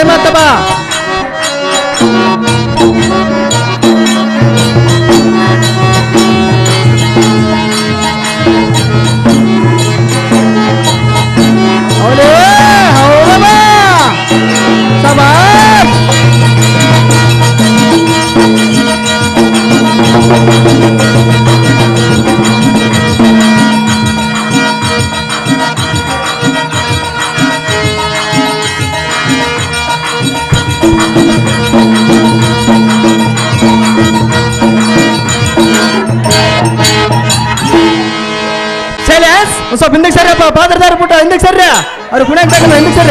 来吧，来吧。ಅವ್ರು ಗುಣ ಹಾಕ್ಬೇಕು ಹೆಂಗ್ ಸರ್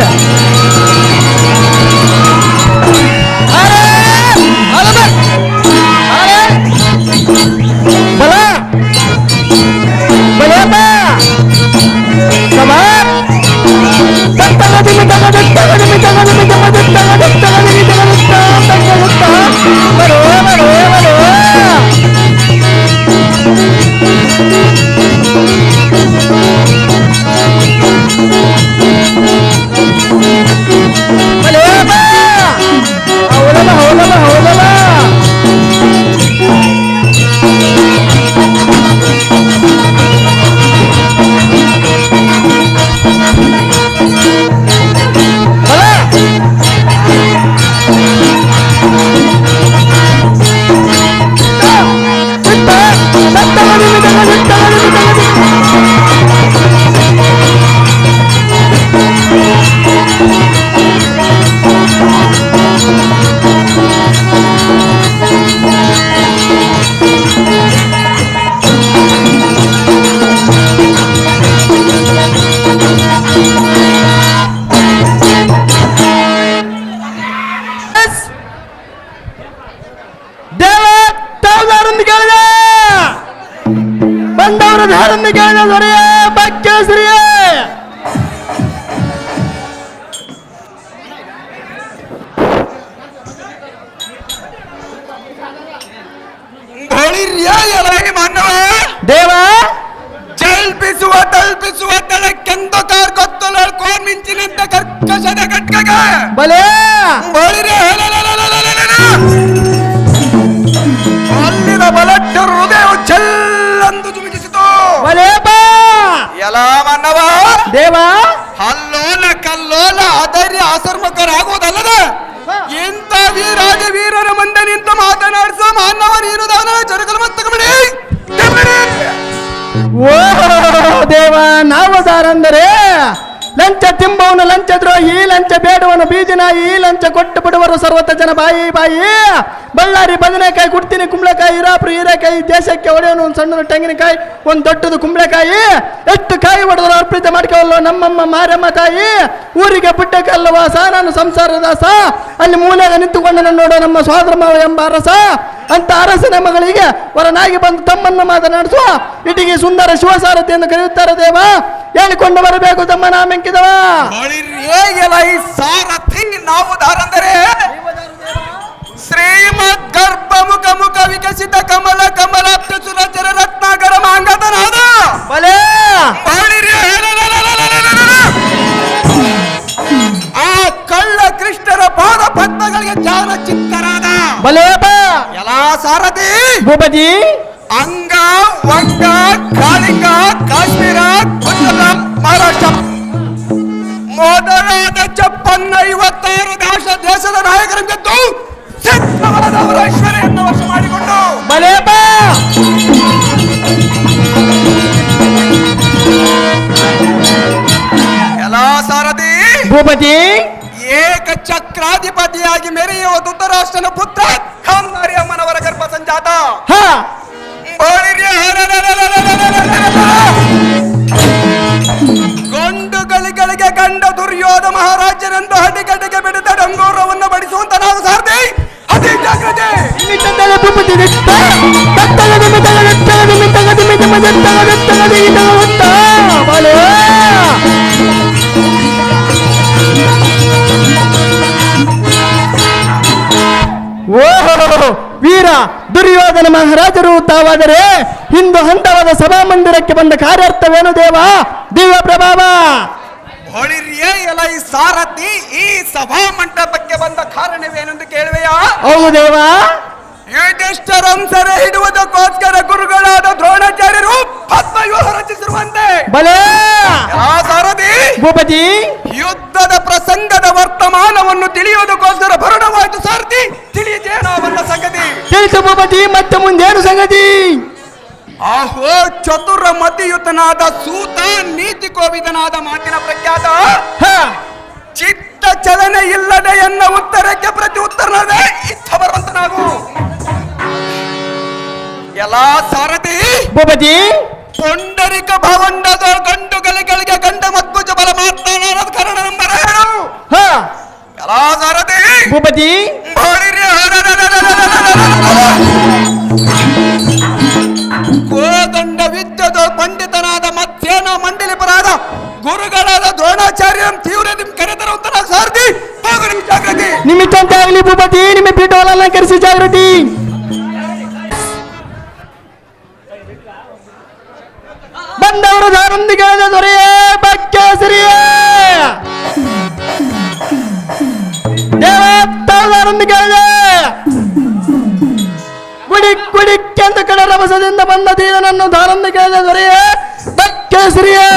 ஒரு நேரம் நிகழ்ந்ததுரையே ಓ ದೇವ ನಾವದಾರಂದರೆ ಲಂಚ ತಿಂಬವನು ಲಂಚ ದ್ರೋಹಿ, ಲಂಚ ಬೇಡುವನು ಬೀಜನ ಈ ಲಂಚ ಕೊಟ್ಟು ಬಿಡುವರು ಸರ್ವತ ಜನ ಬಾಯಿ ಬಾಯಿ. ಬಳ್ಳಾರಿ ಬದನೆಕಾಯಿ ಕೊಡ್ತೀನಿ ಕುಂಬಳಕಾಯಿ, ಹೀರಾಪುರ, ಹೀರೆಕಾಯಿ, ದೇಶಕ್ಕೆ ಒಡೆಯೋನು, ಒಂದು ಸಣ್ಣ ತೆಂಗಿನಕಾಯಿ, ಒಂದು ದೊಡ್ಡದು ಕುಂಬಳಕಾಯಿ. ಎಷ್ಟು ಕಾಯಿ ಹೊಡೆದ್ರು ಅರ್ಪಿತ ಮಾಡ್ಕೊಳ್ಳೋ ನಮ್ಮಮ್ಮ ಮಾರಮ್ಮ ತಾಯಿ. ಊರಿಗೆ ಪುಟ್ಟಕಲ್ಲವ ಸ ನಾನು ಸಂಸಾರ ದಾಸ. ಅಲ್ಲಿ ಮೂಲೆಗೆ ನಿಂತುಕೊಂಡು ನೋಡೋ ನಮ್ಮ ಸೋದರ ಮಾವ ಎಂಬ ಅರಸ. ಅಂತ ಅರಸನ ಮಗಳಿಗೆ ವರನಾಗಿ ಬಂದು ತಮ್ಮನ್ನು ಮಾತನಾಡಿಸುವ ಇಟಿಗೆ ಸುಂದರ ಶಿವಸಾರಥಿ ಎಂದು ಕರೆಯುತ್ತಾರೆ ದೇವ. ಹೇಳಿಕೊಂಡು ಬರಬೇಕು ತಮ್ಮ ನಾಮೆಂಕಿದವ ಈ ಸಾರಥಿ ನಾವು ದಾರಂದರೆ? ಶ್ರೀಮದ್ ಗರ್ಭ ಮುಖ ಮುಖ ವಿಕಸಿತ ಕಮಲ ಕಮಲ ಸುರಚರ ರತ್ನಾಕರ ಮಾಂಗತನಾದ ಬಲೇ! ಬಳಿರೆ ಆ ಕಳ್ಳ ಕೃಷ್ಣರ ಪಾದ ಪದ್ಮಗಳಿಗೆ ಜಾನ ಚಿತ್ತರಾದ ಬಲೇ ಬಾ! ಎಲ್ಲಾ ಸಾರಥಿ! ಭೂಪತಿ! ಅಂಗ ವಂಗ ಕಾಳಿಂಗ ಕಾಶ್ಮೀರ ಗುಜರಾತ್ ಮಹಾರಾಷ್ಟ್ರ. ಮೊದಲಾದ ಚಪ್ಪನ್ನ ಐವತ್ತಾರು ದೇಶ ದೇಶದ ನಾಯಕರ ವಶ ಮಾಡಿಕೊಂಡು. ಎಲ್ಲ ಸಾರಥಿ ಭೂಪತಿ! ಏಕ ಚಕ್ರಾಧಿಪತಿಯಾಗಿ ಮೆರೆಯುವ ಧೃತರಾಷ್ಟ್ರನ ಪುತ್ರ ಅಮ್ಮನವರ ಗರ್ಭ ಸಂಜಾತ. ಗಂಡುಗಳಿಗಳಿಗೆ ಗಂಡ ದುರ್ಯೋಧ ಮಹಾರಾಜನೆಂದು ಹಡಿಗಡಿಗೆ ಬಿಡಿದ ಡಂಗೂರವನ್ನು ಬಡಿಸುವಂತ ನಾವು ಸಾರ್ತಿ ಓಹೋ ವೀರ ದುರ್ಯೋಧನ ಮಹಾರಾಜರು ತಾವಾದರೆ ಹಿಂದೂ ಹಂತವಾದ ಸಭಾ ಮಂದಿರಕ್ಕೆ ಬಂದ ಕಾರ್ಯಾರ್ಥವೇನು ದೇವ? ದಿವ್ಯ ಪ್ರಭಾವ. ಹೊಳಿರಿಯೇ ಎಲ ಈ ಸಾರಥಿ ಈ ಸಭಾ ಮಂಟಪಕ್ಕೆ ಬಂದ ಕಾರಣವೇನೆಂದು ಕೇಳುವೆಯಾ? ಹೌದು ದೇವ ಯುಧಿಷ್ಠರಂಸರ ಹಿಡುವುದಕ್ಕೋಸ್ಕರ ಗುರುಗಳಾದ ದ್ರೋಣಾಚಾರ್ಯರು ಪದ್ಮವ್ಯೂಹ ರಚಿಸಿರುವಂತೆ. ಬಲೇ! ಆ ಸಾರಥಿ? ಭೂಪತಿ! ಯುದ್ಧದ ಪ್ರಸಂಗದ ವರ್ತಮಾನವನ್ನು ತಿಳಿಯುವುದಕ್ಕೋಸ್ಕರ ಭರಣವಾಯಿತು ಸಾರಥಿ. ತಿಳಿಯದೇನವನ್ನ ಸಂಗತಿ. ತಿಳಿಸು ಭೂಪತಿ ಮತ್ತೆ ಮುಂದೇನು ಸಂಗತಿ? ಆಹೋ ಚತುರ ಮತಿಯುತನಾದ ಸೂತ ನೀತಿ ಕೋವಿದನಾದ ಮಾತಿನ ಪ್ರಖ್ಯಾತ. ಚಿತ್ತ ಚಲನೆ ಇಲ್ಲದೆ ಎನ್ನ ಉತ್ತರಕ್ಕೆ ಪ್ರತಿ ಉತ್ತರನದೆ ಇತ್ತ ಬರುವಂತನಾಗು ಎಲ್ಲ ಸಾರಥಿ ಭೂಪತಿ. ಪುಂಡರಿಕ ಭವಂಡದ ಗಂಡುಗಳಿಗೆ ಗಂಡ ಮದ್ಭುಜ ಬಲ ಮಾತನಾಡೋದು ಕಾರಣ ನಂಬರ ಹೇಳು ಎಲ್ಲಾ ಸಾರಥಿ ಭೂಪತಿ. ಬಳಿರಿ ಕೋದಂಡ ವಿದ್ಯದ ಪಂಡಿತನಾದ ಮಧ್ಯಾಹ್ನ ಮಂಡಲಿಪರಾದ ಗುರುಗಳಾದ ದ್ರೋಣಾಚಾರ್ಯ ತೀವ್ರ ನಿಮ್ ಅಂತ ನಾವು ಸಾರಥಿ ಹೋಗು ನಿಮ್ ಜಾಗೃತಿ ನಿಮಿತ್ತಂತೆ ಆಗಲಿ ಭೂಪತಿ, ನಿಮ್ಮ ಪೀಠವನ್ನು ಅಲಂಕರಿಸಿ ಜಾಗೃತಿ. ಬಂದವರು ದಾರೊಂದಿಗೆ ದೊರೆಯೇ ಬಕ್ಕೇಸರಿಯೇ ದೇವತ್ತಾರೊಂದಿಗೆ ಗುಡಿ ಗುಡಿಕ್ಕೆಂದು ಕಡ ರಭಸದಿಂದ ಬಂದ ದಾನಂದ ಕೇಳಿದ ದೊರೆಯೇ? ಕೇಸರಿಯೇ?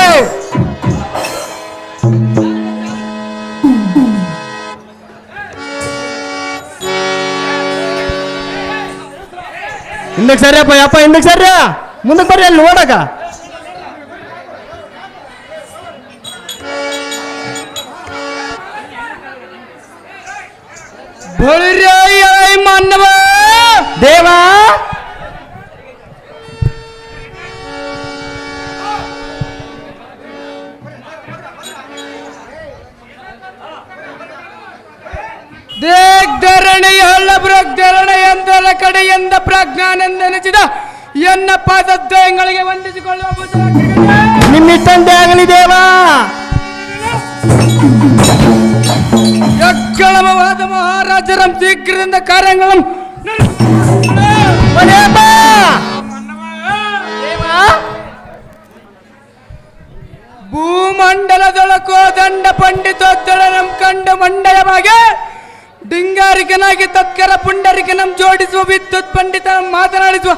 ಹಿಂದಕ್ಕೆ ಸರಿಯಪ್ಪ, ಯಪ್ಪ, ಹಿಂದಕ್ಕೆ ಸರಿಯ? ಮುಂದಕ್ಕೆ ಬರ್ರಿ ಅಲ್ಲಿ ನೋಡಕ ಮಾನ್ಯವ ದೇವ ದೇಗ್ಧರಣೆಯಲ್ಲ ಬ್ರಗ್ಧರಣೆಯಂದಲ ಕಡೆಯಿಂದ ಪ್ರಜ್ಞಾನಂದನಿಸಿದ ಎನ್ನ ಪಾದದ್ವಯಗಳಿಗೆ ವಂದಿಸಿಕೊಳ್ಳುವ. ನಿಮ್ಮಿಟ್ಟಂತೆ ಆಗಲಿ ದೇವ ಯಕ್ಕಳಮವಾದ ಮಹಾರಾಜರಂ ಶೀಘ್ರದಿಂದ ಕಾರ್ಯಗಳಂ ಭೂಮಂಡಲದೊಳಕೋ ದಂಡ ಪಂಡಿತೋದ್ದಳನಂ ಕಂಡ ಮಂಡಯವಾಗಿ ಡಿಂಗಾರಿಕನಾಗಿ ತತ್ಕರ ಪುಂಡರಿಕನಂ ಜೋಡಿಸುವ ವಿದ್ಯುತ್ ಪಂಡಿತ ಮಾತನಾಡಿಸುವ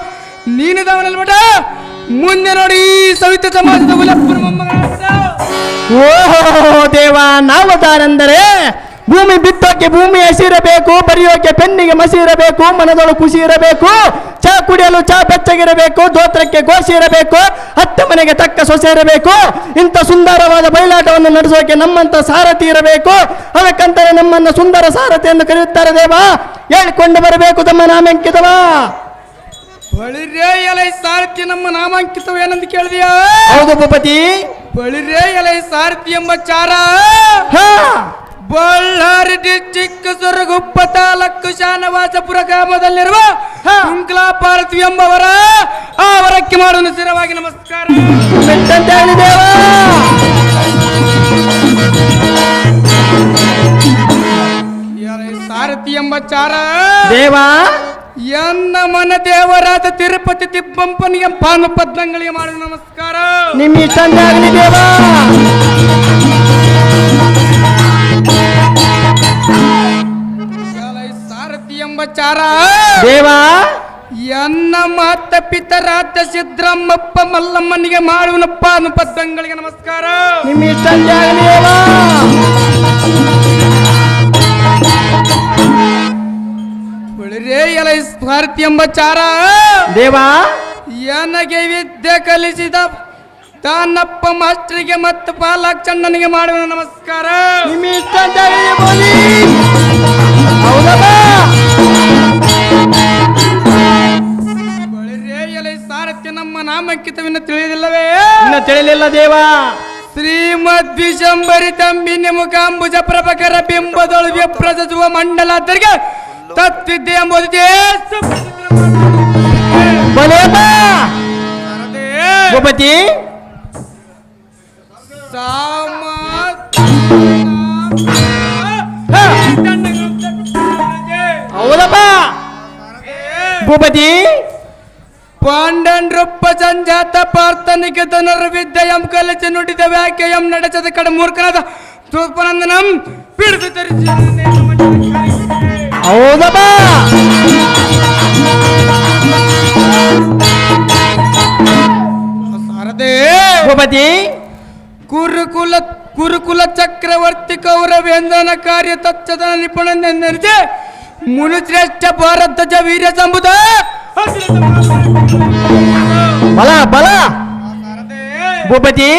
ನೀನಿದವನಲ್ ಮಠ, ಮುಂದೆ ನೋಡಿ ಸವಿತ ಸಮಾಜದ. ಓಹೋ ದೇವ ನಾವತಾರೆಂದರೆ ಭೂಮಿ ಬಿತ್ತೋಕೆ ಭೂಮಿ ಹಸಿರಬೇಕು ಬರೆಯೋಕೆ ಪೆನ್ನಿಗೆ ಮಸಿ ಇರಬೇಕು ಮನದೊಳು ಖುಷಿ ಇರಬೇಕು ಚಾ ಕುಡಿಯಲು ಚಾ ಬೆಚ್ಚಗಿರಬೇಕು ದೋತ್ರಕ್ಕೆ ಗೋಸಿ ಇರಬೇಕು ಹತ್ತು ಮನೆಗೆ ತಕ್ಕ ಸೊಸೆ ಇರಬೇಕು ಇಂಥ ಸುಂದರವಾದ ಬಯಲಾಟವನ್ನು ನಡೆಸೋಕೆ ನಮ್ಮಂತ ಸಾರಥಿ ಇರಬೇಕು. ಅದಕ್ಕಂತಾನೆ ನಮ್ಮನ್ನ ಸುಂದರ ಸಾರಥಿ ಎಂದು ಕರೆಯುತ್ತಾರೆ ದೇವ. ಹೇಳಿಕೊಂಡು ಬರಬೇಕು ತಮ್ಮ ನಾಮಾಂಕಿತವ. ಬಳಿರೇ ಎಲೆ ಸಾರಥಿ ನಮ್ಮ ನಾಮಾಂಕಿತವೇನೆಂದು ಕೇಳಿದೆಯಾ? ಹೌದು ಭೂಪತಿ. ಬಳಿರೇ ಎಲೈ ಸಾರಥಿ ಎಂಬ ಚಾರ. ಹಾ. ಬಳ್ಳಾರಿ ಡಿಸ್ಟಿಕ್ ಸುರಗುಪ್ಪ ತಾಲೂಕು ಶಾನವಾಸಪುರ ಗ್ರಾಮದಲ್ಲಿರುವ ಹಾ. ಕುಂಕ್ಲಾ ಪಾರ್ಥಿ ಎಂಬವರ ಆ ವರಕ್ಕೆ ಮಾಡುವ ಸ್ಥಿರವಾಗಿ ನಮಸ್ಕಾರ. ಸಾರಥಿ ಎಂಬ ಚಾರ. ದೇವ. ಎನ್ನ ಮನ ದೇವರಾದ ತಿರುಪತಿ ತಿಪ್ಪಂಪನಿಗೆ ಪಾನು ಪದ್ಮಗಳಿಗೆ ಮಾಡುವ ನಮಸ್ಕಾರ. ನಿಮ್ಮ ಇಷ್ಟ ದೇವ. ಸಾರಥಿ ದೇವಾ! ಎನ್ನ ಮಾತ ಪಿತರಾತ ಸಿದ್ರಮ್ಮಪ್ಪ ಮಲ್ಲಮ್ಮನಿಗೆ ಮಾಡುವನಪ್ಪ ಅನ್ನು ಪದ್ಮಗಳಿಗೆ ನಮಸ್ಕಾರ ನಿಮ್ಮ ಇಷ್ಟ ಎಲೈ ಸ್ವಾರ್ಥಿ ಎಂಬ ಚಾರ. ದೇವಾ! ನನಗೆ ವಿದ್ಯೆ ಕಲಿಸಿದ ತಾನಪ್ಪ ಮಾಸ್ಟರಿಗೆ ಮತ್ತು ಬಾಲಾಕ್ಷಣ್ಣನಿಗೆ ಮಾಡುವ ನಮಸ್ಕಾರ. ನಿಮ್ಮ ಇಷ್ಟ ಹೌದಮ್ಮ! ತಿಳಿಯಲಿಲ್ಲ ತಿಳಿದಿಲ್ಲವೇ ಇನ್ನು ತಿಳಿಲಿಲ್ಲ ದೇವ. ಶ್ರೀಮದ್ ವಿಶಂಬರಿ ತಂಬಿನ ಮುಖಾಂಬುಜ ಪ್ರಭಕರ ಬಿಂಬದೊಳು ವ್ಯಪ್ರಸುವ ಮಂಡಲಾದರಿಗೆ ತತ್ತಿದ್ದೆ ಎಂಬುದು ಭೂಪತಿ. ಹೌದಮ್ಮ ಭೂಪತಿ. ಪಾಂಡನ್ ರೂಪ ಸಂಜಾತ ಪಾರ್ಥನಿಗೆ ಧನರ ವಿದ್ಯೆಯಂ ಕಲಿಸಿ ನುಡಿದ ವ್ಯಾಖ್ಯೆಯಂ ನಡೆಸದ ಕಡೆ ಮೂರ್ಖನಾದ ತೂಪನಂದನಂ ಪಿಡಿದು ತರಿಸಿ. ಹೌದಮ್ಮ ಸಾರದೆ. ಭೂಪತಿ. ಕುರುಕುಲ ಕುರುಕುಲ ಚಕ್ರವರ್ತಿ ಕೌರವೇಂದ್ರನ ಕಾರ್ಯ ತತ್ಸದ ನಿಪುಣನೆಂದರಿದೆ ಮುನುಶ್ರೇಷ್ಠ ಭಾರತ ಧ್ವಜ ವೀರ್ಯ ಸಂಬುದ. ಬಲ ಬಲ. ಭೂಪತಿ.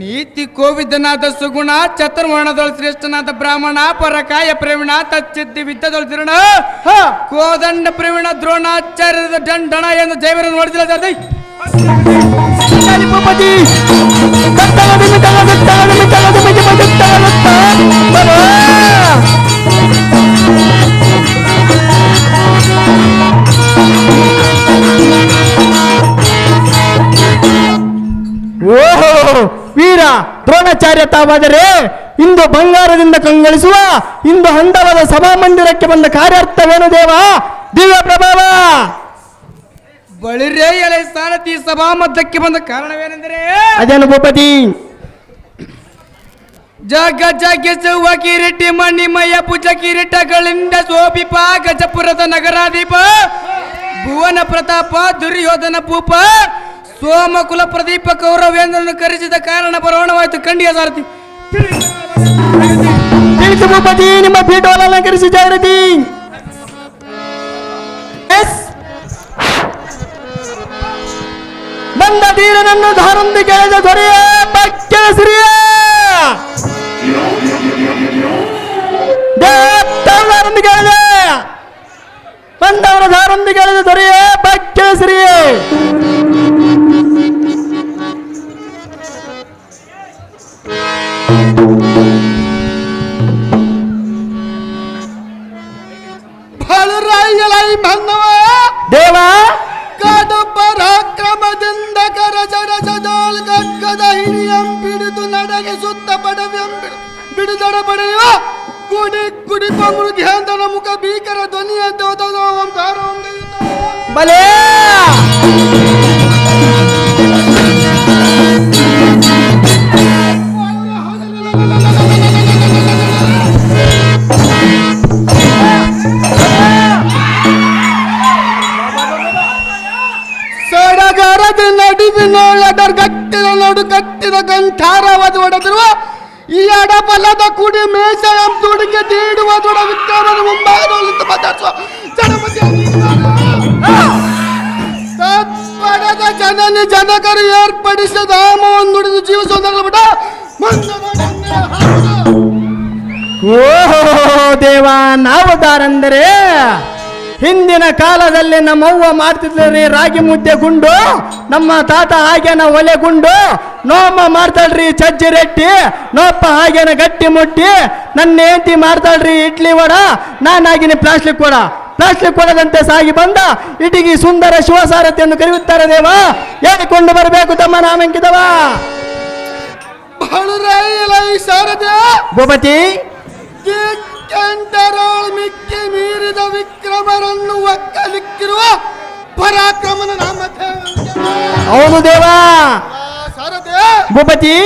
ನೀತಿ ಕೋವಿದನಾದ ಸುಗುಣ ಚತುರ್ವರ್ಣದೊಳ ಶ್ರೇಷ್ಠನಾದ ಬ್ರಾಹ್ಮಣ ಪರಕಾಯ ಪ್ರವೀಣ ತಚ್ಚಿದ್ದಿ ವಿದ್ಯದೊಳು ತಿರುಣ ಕೋದಂಡ ಪ್ರವೀಣ ದ್ರೋಣಾಚಾರ್ಯದ ದಂಡಣ ಎಂದು ಜೈವರ ನೋಡಿದಿಲ್ಲ ಭೂಪತಿ. ದ್ರೋಣಾಚಾರ್ಯ ತಾವಾದರೆ ಇಂದು ಬಂಗಾರದಿಂದ ಕಂಗಳಿಸುವ ಇಂದು ಹಂದವದ ಸಭಾಮಂದಿರಕ್ಕೆ ಬಂದ ಕಾರ್ಯಾರ್ಥವೇನು ದೇವ? ದಿವ್ಯ ಪ್ರಭಾವ! ಬಳಿರೇ ಎಲೆ ಸಾರಥಿ ಸಭಾ ಮಧ್ಯಕ್ಕೆ ಬಂದ ಕಾರಣವೇನೆಂದರೆ ಅದೇನು ಭೂಪತಿ? ಜಗ ಜಗಿಸುವ ಕಿರೀಟಿ ಮಣಿಮಯ ಪುಜ ಕಿರೀಟಗಳಿಂದ ಶೋಭಿಪ ಗಜಪುರದ ನಗರಾಧಿಪ ಭುವನ ಪ್ರತಾಪ ದುರ್ಯೋಧನ ಭೂಪ ಸೋಮಕುಲ ಪ್ರದೀಪ ಕೌರವೇಂದ್ರನು ಕರೆಸಿದ ಕಾರಣ ಬರೋಣವಾಯ್ತು ಖಂಡಿಯ ಸಾರಥಿ ತಿಳಿಸು ಭೂಪತಿ ನಿಮ್ಮ ಪೀಠವನ್ನು ಅಲಂಕರಿಸಿ ಜಾಗೃತಿ ಎಸ್. ಬಂದ ಧೀರನನ್ನು ಧಾರಂದು ಕೆಳೆದ ದೊರೆಯ ಪಕ್ಕೆಲ ಸಿರಿಯ ಧಾರಂದು ಕೆಳೆದ ಬಂದವರ ಧಾರಂದು ಕೆಳೆದ ದೊರೆಯ ಪಕ್ಕೆಲ ಫಲರಾಯಲೈ ಮನ್ನವ ದೇವ! ಕಡು ಪರಾಕ್ರಮದಿಂದ ಕರ ಜಡ ಜಡೋಲ್ ಗಗ್ಗದ ಹಿರಿಯಂ ಬಿಡಿದು ನಡಗಿಸುತ್ತ ಪಡವ್ಯಂ ಬಿಡು ಬಿಡುದಡ ಪಡೆಯುವ ಕುಡಿ ಕುಡಿ ಮೃದ್ಯಾಂತನ ಮುಖ ಭೀಕರ ಧ್ವನಿಯ ದೋದೋಂ ಕಾರೋಂ ಬಲೇ ಜನಕರು ಏರ್ಪಡಿಸಿದ ಧಾಮವನ್ನು ನುಡಿದು ಜೀವಿಸುವುದಲ್ಲ ಬಿಡ ಓಹೋ, ದೇವ ನಾವು ದಾರಂದರೆ ಹಿಂದಿನ ಕಾಲದಲ್ಲಿ ನಮ್ಮವ್ವ ಮಾಡ್ತಿದ್ರಿ ರಾಗಿ ಮುದ್ದೆ ಗುಂಡು, ನಮ್ಮ ತಾತ ಹಾಗೇನ ಒಲೆ ಗುಂಡು ನೋಮ್ಮ ಮಾಡ್ತಾಳ್ರಿ ಚಜ್ಜಿ ರೆಟ್ಟಿ, ನೋಪ್ಪ ಹಾಗೇನ ಗಟ್ಟಿ ಮುಟ್ಟಿ, ನನ್ನ ಹೆಂಡತಿ ಮಾಡ್ತಾಳ್ರಿ ಇಡ್ಲಿ ವಡ, ನಾನಾಗಿನಿ ಪ್ಲಾಸ್ಟಿಕ್ ವಡ. ಪ್ಲಾಸ್ಟಿಕ್ ಕೊಡದಂತೆ ಸಾಗಿ ಬಂದ ಇಟಿಗಿ ಸುಂದರ ಶಿವಸಾರಥಿಯನ್ನು ಕರೆಯುತ್ತಾರೆ ದೇವ. ಹೇಳಿಕೊಂಡು ಬರಬೇಕು ತಮ್ಮ ಶಾರದೆ ಭೂಪತಿ. ಮಿಕ್ಕಿ ಮೀರಿದ ವಿಕ್ರಮರನ್ನು ಒಕ್ಕಲಿಕ್ಕಿರುವ ಪರಾಕ್ರಮನ ನಾಮ ಹೌದು ದೇವ. ಭಾರತೆ ಭೂಪತಿ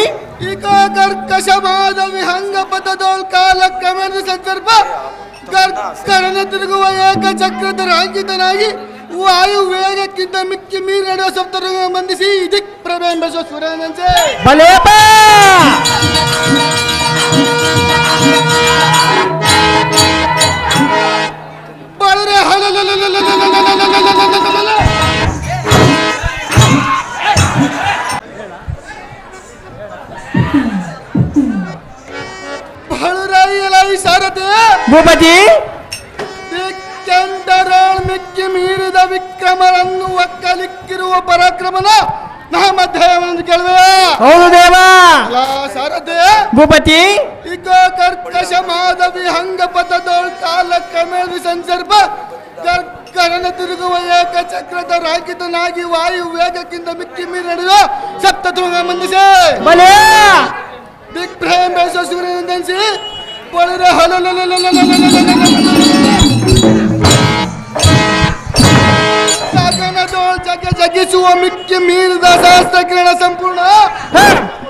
ಈಕ ಕರ್ಕಶವಾದ ವಿಹಂಗ ಪದದೋಲ್ಕಾಲಕ್ರಮಣದ ಸಂದರ್ಭ ಕರ್ಕರನ ತಿರುಗುವ ಏಕ ಚಕ್ರಧರಾಂಕಿತನಾಗಿ ವಾಯು ವೇಗಕ್ಕಿಂತ ಮಿಕ್ಕಿ ಮೀರಿ ನಡೆಯುವ ಸಪ್ತರಂಗ ಬಂಧಿಸಿ ದಿಕ್ ಪ್ರಬೇಂಬ ಸುರನಂತೆ ಬಲೇಪ ಬಡರೆ ಹಲ ಭೂಪತಿ? ಮಿಕ್ಕಿ ಮೀರಿದ ವಿಕ್ರಮರನ್ನು ಒಕ್ಕಲಿಕ್ಕಿರುವ ಪರಾಕ್ರಮನ ನಾಮಧೇಯವನ್ನು ಕೇಳುವೆ. ಹೌದು ದೇವ. ಸಾರಥಿ ಭೂಪತಿ? ಈಗ ಕರ್ಕಶ ಮಾಧವಿ ಹಂಗ ಪದದೋಳ್ ಕಾಲ ಕ್ರಮೇಣ ಸಂದರ್ಭ ಕರ್ಕರನ ತಿರುಗುವ ಏಕಚಕ್ರದ ರಾಕಿತನಾಗಿ ವಾಯು ವೇಗಕ್ಕಿಂತ ಮಿಕ್ಕಿ ಮೀರಿ ನಡೆಯುವ ಸಪ್ತತುಂಗ ಮಂದಿಸಿ. ಬಲೇ! ದಿಗ್ಭ್ರಮ ಬೇಸ ಸೂರ್ಯನಂದಿಸಿ ಬಳಿರ ಗಗನದೋಳ್ ಜಗ ಜಗಿಸುವ ಮಿಕ್ಕಿ ಮೀರಿದ ಶಾಸ್ತ್ರ ಕಿರಣ ಸಂಪೂರ್ಣ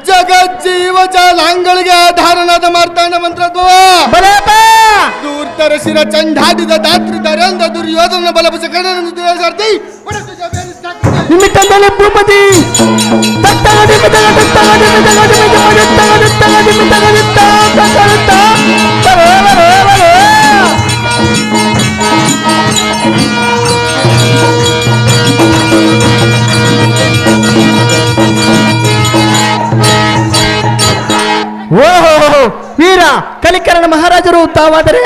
ಜಗ ಜೀವ ಜಾಲಾಂಗಳಿಗೆ ಆಧಾರನಾದ ಮಾರ್ತಾಂಡ ಮಂತ್ರತ್ವ ಬಲೇಪ ದೂರ್ತರ ಶಿರ ಚಂಡಾಡಿದ ದಾತ್ರಿ ದರೇಂದ್ರ ದುರ್ಯೋಧನ ಬಲಭುಜ ಕಡನ ಸಾರ್ತಿ ನಿಮಿತ್ತದಲ್ಲಿ ಭೂಪತಿ. ಓಹೋ ವೀರ, ಕಲಿಕರಣ ಮಹಾರಾಜರು ತಾವಾದರೆ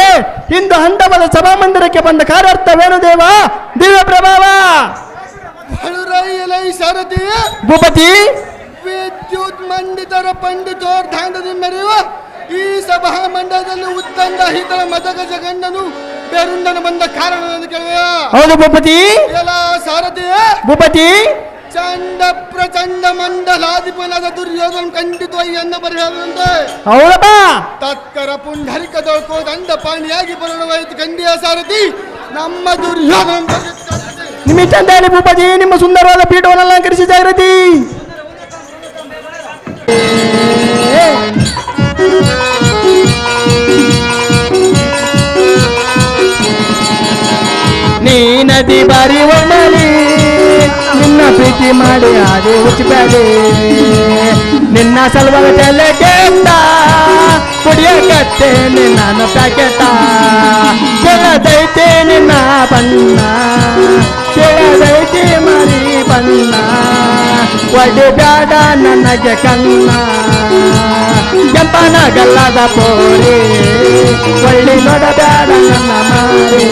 ಇಂದು ಹಂದವದ ಸಭಾಮಂದಿರಕ್ಕೆ ಬಂದ ಕಾರ್ಯಾರ್ಥ ದೇವ ದಿವ್ಯ ಪ್ರಭಾವ. ಸಾರಥಿ ಭೂಪತಿ? ವಿದ್ಯುತ್ ಮಂಡಿತರ ಪಂಡಿತೋರ್ ದಾಂಡದಿ ಮೆರೆಯುವ ಈ ಸಭಾ ಮಂಡಲದಲ್ಲಿ ಉತ್ತಂಡ ಹಿತರ ಮದಗಜ ಗಂಡನು ಬೇರುಂಡನು ಬಂದ ಕಾರಣ ಕೇಳುವ ಹೌದು ಭೂಪತಿ. ಎಲ್ಲ ಸಾರಥಿ? ಭೂಪತಿ. ಚಂಡ ಪ್ರಚಂಡ ಮಂಡಲಾಧಿಪನಾದ ದುರ್ಯೋಧನ ಖಂಡಿತ ಎನ್ನ ಬರೆಯುವಂತೆ ಹೌದಪ್ಪ. ತತ್ಕರ ಪುಂಡರಿಕದೊಳಕೋ ದಂಡ ಪಾಣಿಯಾಗಿ ಬರೋಣವಾಯಿತು ಖಂಡಿಯ ಸಾರಥಿ. ನಮ್ಮ ದುರ್ಯೋಧನ. ನಿಮ್ಮ ಚಂದಾಲಿ ಭೂಪತಿ, ನಿಮ್ಮ ಸುಂದರವಾದ ಪೀಠವನ್ನು ಅಲಂಕರಿಸಿ ಜಾಗೃತಿ. ನೀ ನದಿ ಬಾರಿ ಒಮ್ಮಲಿ ನಿನ್ನ ಪ್ರೀತಿ ಮಾಡಿ ಅದೇ ಹುಚ್ಚಬೇಡಿ ನಿನ್ನ ಸಲುವಾಗ ತಲೆ ಕೆಟ್ಟ ಕುಡಿಯಕತ್ತೇನೆ ನಾನು ಪ್ಯಾಕೆಟ ಕೆಳದೈತೆ ನಿನ್ನ ಬಣ್ಣ ಕೆಳದೈತೆ ಮರಿ ಬನ್ನ ಒಡಿ ಬ್ಯಾಡ ನನಗೆ ಕನ್ನ ಕೆಂಪನ ಗಲ್ಲದ ಪೋರಿ. ಒಳ್ಳಿ ನೋಡಬೇಡ ನನ್ನ ಮಾರಿ.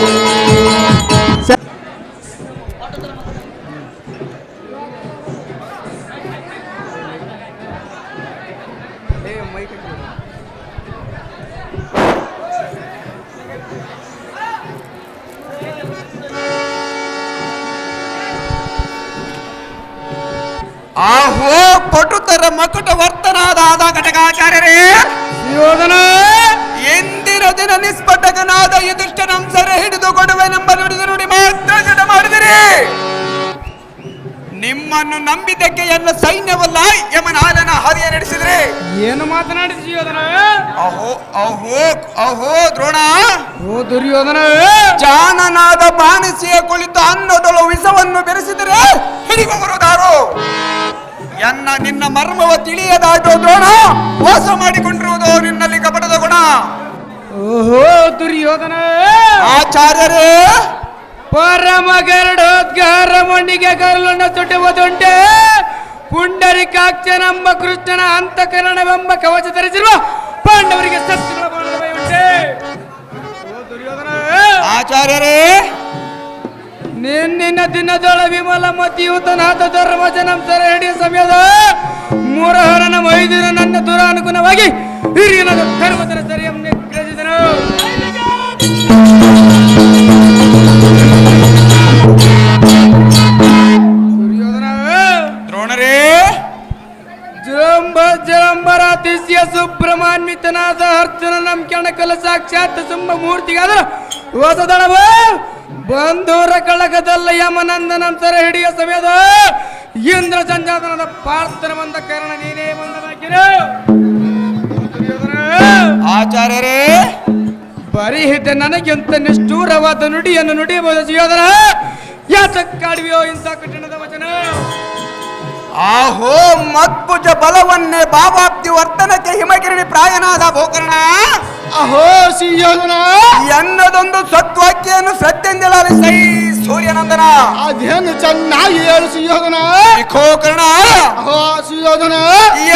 ಆಹೋ ಪಟುತರ ಮಕುಟ ವರ್ತನಾದ ಆದ ಘಟಕಾಚಾರ್ಯರೇ! ಯೋಧನ! ಎಂದಿನ ದಿನ ನಿಸ್ಪಟಕನಾದ ಯುಧಿಷ್ಠ ನಮ್ಮ ಸರ ಹಿಡಿದು ಕೊಡುವೆನೆಂಬ ನುಡಿದು ನುಡಿ ಮಾತ್ರ ಜಡ ಮಾಡಿದಿರಿ! ನಿಮ್ಮನ್ನು ನಂಬಿದ್ದಕ್ಕೆ ಎಲ್ಲ ಸೈನ್ಯವಲ್ಲ ಯಮನಾದನ ಹರಿಯ ನಡೆಸಿದ್ರೆ! ಏನು ಮಾತನಾಡಿಸಿ ಯೋಧನ? ಅಹೋ ಅಹೋ ಅಹೋ ದ್ರೋಣ! ಓ ದುರ್ಯೋಧನ! ಜಾನನಾದ ಬಾಣಿಸಿಯ ನನ್ನ ನಿನ್ನ ಮರ್ಮವ ತಿಳಿಯದಾಟೋ ದ್ರೋಣ ವಾಸ ಮಾಡಿಕೊಂಡಿರುವುದು ನಿನ್ನಲ್ಲಿ ಕಪಟದ ಗುಣ. ಓಹೋ ದುರ್ಯೋಧನ! ಆಚಾರ್ಯರೇ! ಪರಮಗರಡೋದ್ಗಾರ ಮಣ್ಣಿಗೆ ಕರುಳನ್ನು ತೊಟ್ಟುವುದುಂಟೆ ಪುಂಡರಿಕಾಕ್ಷನೆಂಬ ಕೃಷ್ಣನ ಅಂತಕರಣವೆಂಬ ಕವಚ ಧರಿಸಿರುವ ಪಾಂಡವರಿಗೆ ಸತ್ಯ ದುರ್ಯೋಧನ! ಆಚಾರ್ಯರೇ! ನಿನ್ನಿನ ದಿನದೊಳ ವಿಮಲ ಮತಿಯೂತನಾದ ಧರ್ಮಜನ ಸರ ಹಿಡಿಯ ಸಮಯದ ಮೂರಹರ ನಮ್ಮ ಐದಿನ ನನ್ನ ದುರಾನುಗುಣವಾಗಿ ಹಿರಿಯ ಧರ್ಮಜನ ಸರಿಯ ಗ್ರಹಿಸಿದನು ಸುಬ್ರಹ್ಮಾನ್ವಿತನಾದ ಅರ್ಜುನ ನಮ್ ಕೆಣಕಲ ಸಾಕ್ಷಾತ್ ಸುಮ್ಮ ಮೂರ್ತಿಗಾದರು ಹೊಸದಳವ ಬಂಧೂರ ಕಳಗದಲ್ಲ ಯಮನಂದನ ಸರ ಹಿಡಿಯ ಸಮಯದ ಇಂದ್ರ ಸಂಜಾತನದ ಪಾರ್ಥನ ಬಂದ ಕಾರಣ ನೀನೇ ಬಂದನಾಗಿರು. ಆಚಾರ್ಯರೇ ಬರೀ ಹಿಟ್ಟ ನನಗಿಂತ ನಿಷ್ಠೂರವಾದ ನುಡಿಯನ್ನು ನುಡಿಯಬಹುದು ಸುಯೋಧನ ಯಾತಕ್ಕಾಡುವೆಯೋ ಇಂಥ ಕಠಿಣದ ವಚನ? ಆಹೋ ಮದ್ಭುಜ ಬಲವನ್ನೇ ಬಾಬಾಬ್ದಿ ವರ್ತನಕ್ಕೆ ಹಿಮಗಿರಣಿ ಪ್ರಾಯನಾದ ಭೋಕರ್ಣ ಅಹೋ ಸಿಂಹನ ಎನ್ನದೊಂದು ಸತ್ವಾಕ್ಯನ್ನು ಸತ್ಯಂಜಲಾಲಿ ಸೈ ಸೂರ್ಯನಂದನ. ಅದೇನು ಚೆನ್ನಾಗಿ ಹೇಳು ಸಿಂಹನ ಕೋಕರ್ಣ ಅಹೋ ಸಿಂಹನ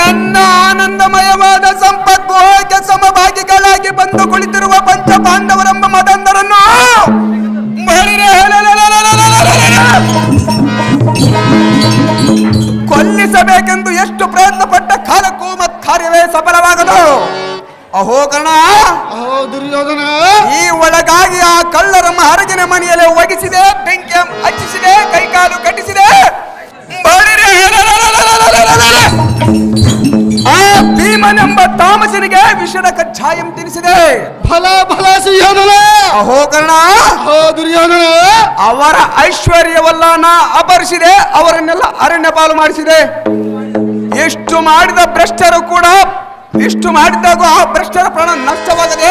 ಎನ್ನ ಆನಂದಮಯವಾದ ಸಂಪರ್ಕಕ್ಕೆ ಸಮಭಾಗಿಗಳಾಗಿ ಬಂದು ಕುಳಿತಿರುವ ಪಂಚ ಪಾಂಡವರೆಂಬ ಮದಂದರನ್ನು ಕೊಲ್ಲಿಸಬೇಕೆಂದು ಎಷ್ಟು ಪ್ರಯತ್ನ ಪಟ್ಟ ಕಾಲಕ್ಕೂ ಮತ್ ಕಾರ್ಯವೇ ಸಫಲವಾಗದು? ಅಹೋ ಕರ್ಣ ಅಹೋ ದುರ್ಯೋಧನ ಈ ಒಳಗಾಗಿ ಆ ಕಳ್ಳರ ಹರಗಿನ ಮನೆಯಲ್ಲಿ ಒಗಿಸಿದೆ ಬೆಂಕಿ ಹಚ್ಚಿಸಿದೆ ಕೈಕಾಲು ಕಟ್ಟಿಸಿದೆ. ಭೀಮನೆಂಬ ತಾಮಸನಿಗೆ ವಿಷದ ಕಚ್ಚಾಯಂ ತಿನ್ನಿಸಿದೆ ಫಲ ಫಲ ಸಿಯೋಧನ ಅಹೋ ಕರ್ಣ! ಅಹೋ ದುರ್ಯೋಧನ! ಅವರ ಐಶ್ವರ್ಯವಲ್ಲ ನಾ ಅಪಹರಿಸಿದೆ ಅವರನ್ನೆಲ್ಲ ಅರಣ್ಯ ಪಾಲು ಮಾಡಿಸಿದೆ. ಎಷ್ಟು ಮಾಡಿದ ಭ್ರಷ್ಟರು ಕೂಡ ಇಷ್ಟು ಮಾಡಿದಾಗ ಆ ಭ್ರಷ್ಟರ ಪ್ರಾಣ ನಷ್ಟವಾಗದೆ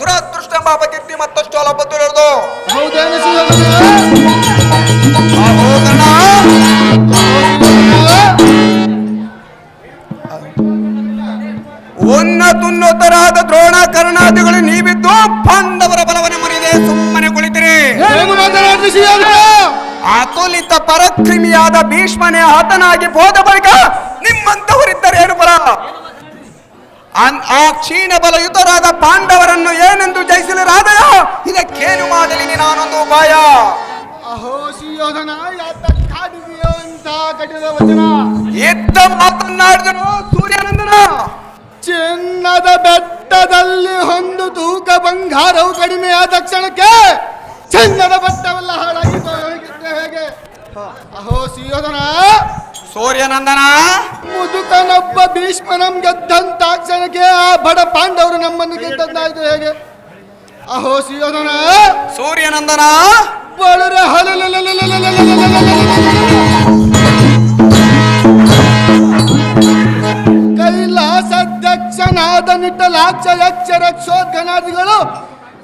ದುರದೃಷ್ಟ ಎಂಬ ಅಪಕೀರ್ತಿ ಮತ್ತಷ್ಟು ಅಲಬದ್ದು ದೂತರಾದ ದ್ರೋಣ ಕರ್ಣಾದಿಗಳು ನೀವಿದ್ದು ಪಾಂಡವರ ಬಲವರೇ ಮುರಿದೇ ಸುಮ್ಮನೆ ಕುಳಿತಿರಿ. ಅತುಲಿತ ಪರಕ್ರಿಮಿಯಾದ ಭೀಷ್ಮನೇ ಹತನಾಗಿ ಹೋದ ಬಳಿಕ ನಿಮ್ಮಂತವರಿದ್ದರೆ ಏನು ಬಲ ಆ ಕ್ಷೀಣ ಬಲಯುತರಾದ ಪಾಂಡವರನ್ನು ಏನೆಂದು ಜಯಿಸಲಿರಾದಯ ಇದಕ್ಕೇನು ಮಾಡಲಿ ನಾನೊಂದು ಉಪಾಯ? ಎತ್ತ ಮಾತನ್ನಾಡಿದನು ಸೂರ್ಯಾನಂದನ. ಚಿನ್ನದ ಬೆಟ್ಟದಲ್ಲಿ ಹೊಂದು ತೂಕ ಬಂಗಾರವು ಕಡಿಮೆ ಆದ ತಕ್ಷಣಕ್ಕೆ ಚಿನ್ನದ ಬೆಟ್ಟವೆಲ್ಲ ಹಾಳಾಗಿ ಹೇಗೆ? ಅಹೋ ಸಿಯೋಧನ! ಸೂರ್ಯನಂದನ! ಮುದುಕನೊಬ್ಬ ಭೀಷ್ಮನಂ ಗೆದ್ದಂತ ಕ್ಷಣಕ್ಕೆ ಆ ಬಡ ಪಾಂಡವರು ನಮ್ಮನ್ನು ಗೆದ್ದಂತಾಯ್ತು ಹೇಗೆ? ಅಹೋ ಸಿಯೋಧನ! ಸೂರ್ಯನಂದನ! ಬಳರೆ ಕೈಲಾಸಧ್ಯಕ್ಷನಾದ ನಿಟ್ಟಲಾಕ್ಷ ಯಕ್ಷ ರಕ್ಷೋದ್ಘನಾದಿಗಳು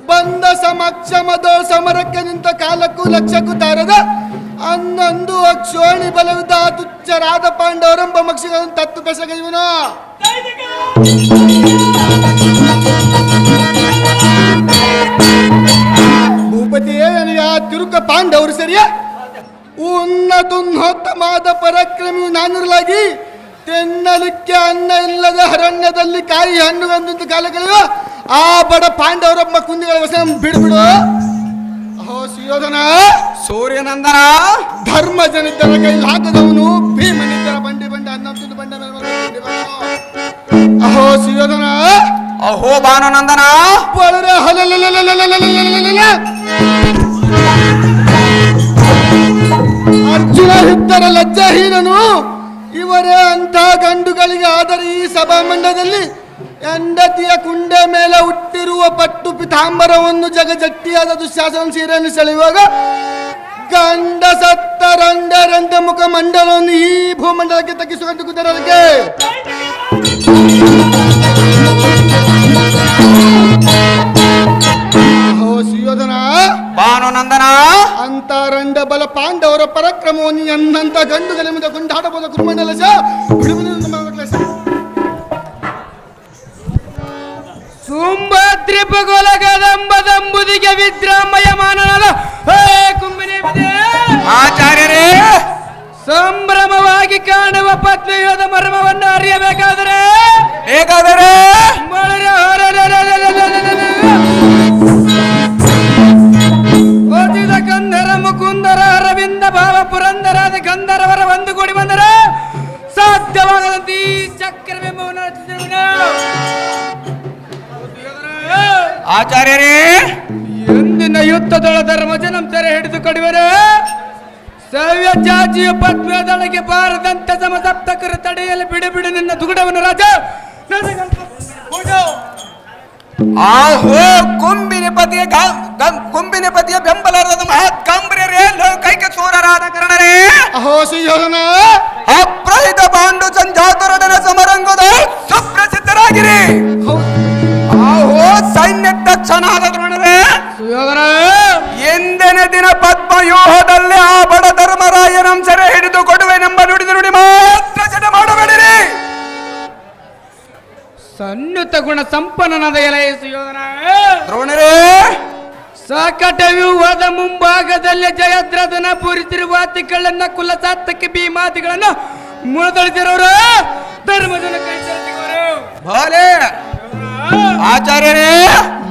ಬಂದ ಸಮಕ್ಷಮದ ಸಮರಕ್ಕೆ ನಿಂತ ಕಾಲಕ್ಕೂ ಲಕ್ಷಕ್ಕೂ ತಾರದ ಅನ್ನೊಂದು ಅಕ್ಷೋಣಿ ಬಲವಿದ್ದ ತುಚ್ಛರಾದ ಪಾಂಡವರೆಂಬ ಮಕ್ಷಿಗಳನ್ನು ತತ್ತು ಬೆಸಗೈವನು ಭೂಪತಿಯೇ ನನಗೆ ಆ ತಿರುಕ ಪಾಂಡವರು ಸರಿಯಾ ಉನ್ನತಮಾದ ಪರಾಕ್ರಮಿಯು ನಾನಿರಲಾಗಿ ತಿನ್ನಲಿಕ್ಕೆ ಅನ್ನ ಇಲ್ಲದ ಅರಣ್ಯದಲ್ಲಿ ಕಾಯಿ ಹಣ್ಣು ಬಂದಂತ ಕಾಲಗಳಿವ. ಆ ಬಡ ಪಾಂಡವರೊಬ್ಬ ಕುಂದಿಗಳ ವಸ ಬಿಡ್ಬಿಡು. ಅಹೋ ಸುಯೋಧನ. ಸೂರ್ಯನಂದನ. ಧರ್ಮ ಜನಿದ್ದರ ಕೈ ಹಾಕದವನು ಭೀಮನಿದ್ದರ ಬಂಡಿ ಬಂಡಿ ಅನ್ನೊಂದು ಬಂಡ ಅನ್ನ ತಿಂದು ಬಂಡ ಅಹೋ ಸುಯೋಧನ. ಅಹೋ ಭಾನುನಂದನ ಒಳರೆ. ಅರ್ಜುನ ಹಿತ್ತರ ಲಜ್ಜಾಹೀನನು. ಇವರೇ ಅಂತ ಗಂಡುಗಳಿಗೆ ಆದರೆ ಈ ಸಭಾಮಂಡದಲ್ಲಿ ಹೆಂಡತಿಯ ಕುಂಡೆ ಮೇಲೆ ಹುಟ್ಟಿರುವ ಪಟ್ಟು ಪಿತಾಂಬರವನ್ನು ಜಗಜಟ್ಟಿಯಾದ ದುಶ್ಯಾಸನ ಸೀರೆಯನ್ನು ಸೆಳೆಯುವಾಗ ಗಂಡ ಸತ್ತ ರಂಡರಂತ ಮುಖ ಮಂಡಲವನ್ನು ಈ ಭೂಮಂಡಲಕ್ಕೆ ತಗ್ಗಿಸುವಂತ ಕುದರಕ್ಕೆ ಓ ಭಾನುನಂದನ ಅಂತ ರಂಡ ಬಲ ಪಾಂಡವರ ಪರಕ್ರಮ ಪರಾಕ್ರಮವನ್ನು ಎನ್ನಂತ ಗಂಡುಗಳ ಮುಂದೆ ಕೊಂಡಾಡಬಹುದ ಕುರುಮಂಡಲ ಸುಂಬದ್ರಿಪುಗುಲ ಕದಂಬದಂಬುದಿಗೆ ವಿದ್ರಾಮಯ ಮಾನನದ. ಹೇ ಕುಂಬಿನಿ ಆಚಾರ್ಯರೇ! ಸಂಭ್ರಮವಾಗಿ ಕಾಣುವ ಪತ್ನಿಯೋದ ಮರ್ಮವನ್ನು ಅರಿಯಬೇಕಾದರೆ ಹೇಗಾದರೆ? ಆಚಾರ್ಯರೇ! ಎಂದಿನ ಯುದ್ಧದೊಳ ಧರ್ಮಜನಂ ತೆರೆ ಹಿಡಿದು ಕೊಡುವರು! ಸವ್ಯ ಜಾತಿಯ ಪದ್ಮದೊಳಗೆ ಬಾರದಂತೆ ಸಮಸಪ್ತಕರ ತಡೆಯಲು ಬಿಡಿ ಬಿಡಿ ನಿನ್ನ ದುಗುಡವನ್ನು ರಾಜ. ಆಹೋ ಕುಂಬಿನಿ ಪತಿಯ ಕುಂಬಿನ ಪತಿಯ ಬೆಂಬಲರಾದ ಮಹತ್ ಕಾಂಬ್ರ್ಯರೇ ಲೋಕೈಕ ಸೂರರಾದ ಕರ್ಣರೇ! ಅಹೋ ಸುಯೋಧನ ಅಪ್ರಹಿತ ಪಾಂಡು ಸಂಜಾತರೊಡನೆ ಸಂಪನ್ನನಾದ ಎಲೆಯ ಸುಯೋಧನ ದ್ರೋಣರೇ! ಸಾಕಟ ವ್ಯೂಹದ ಮುಂಭಾಗದಲ್ಲಿ ಜಯದ್ರದನ ಪೂರಿಸಿರುವ ಅತಿಗಳನ್ನ ಕುಲ ಸಾತ್ತಕ್ಕೆ ಮಾತಿಗಳನ್ನು ಮುಳದಳಿಸಿರೋರು ಧರ್ಮಜನ ಕೈ ಸೇರಿಸಿದವರು. ಆಚಾರ್ಯರೇ!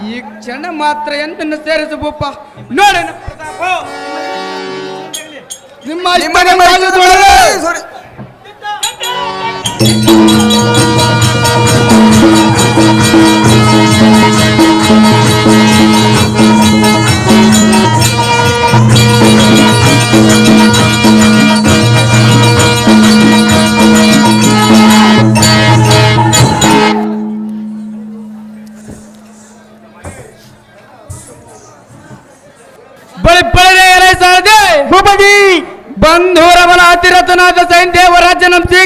ಈ ಕ್ಷಣ ಮಾತ್ರ ಎಂದನ್ನು ಸೇರಿಸು ಬೊಪ್ಪ ನೋಡೋಣ ಪ್ರತಾಪ. ನಿಮ್ಮ ನಿಮ್ಮ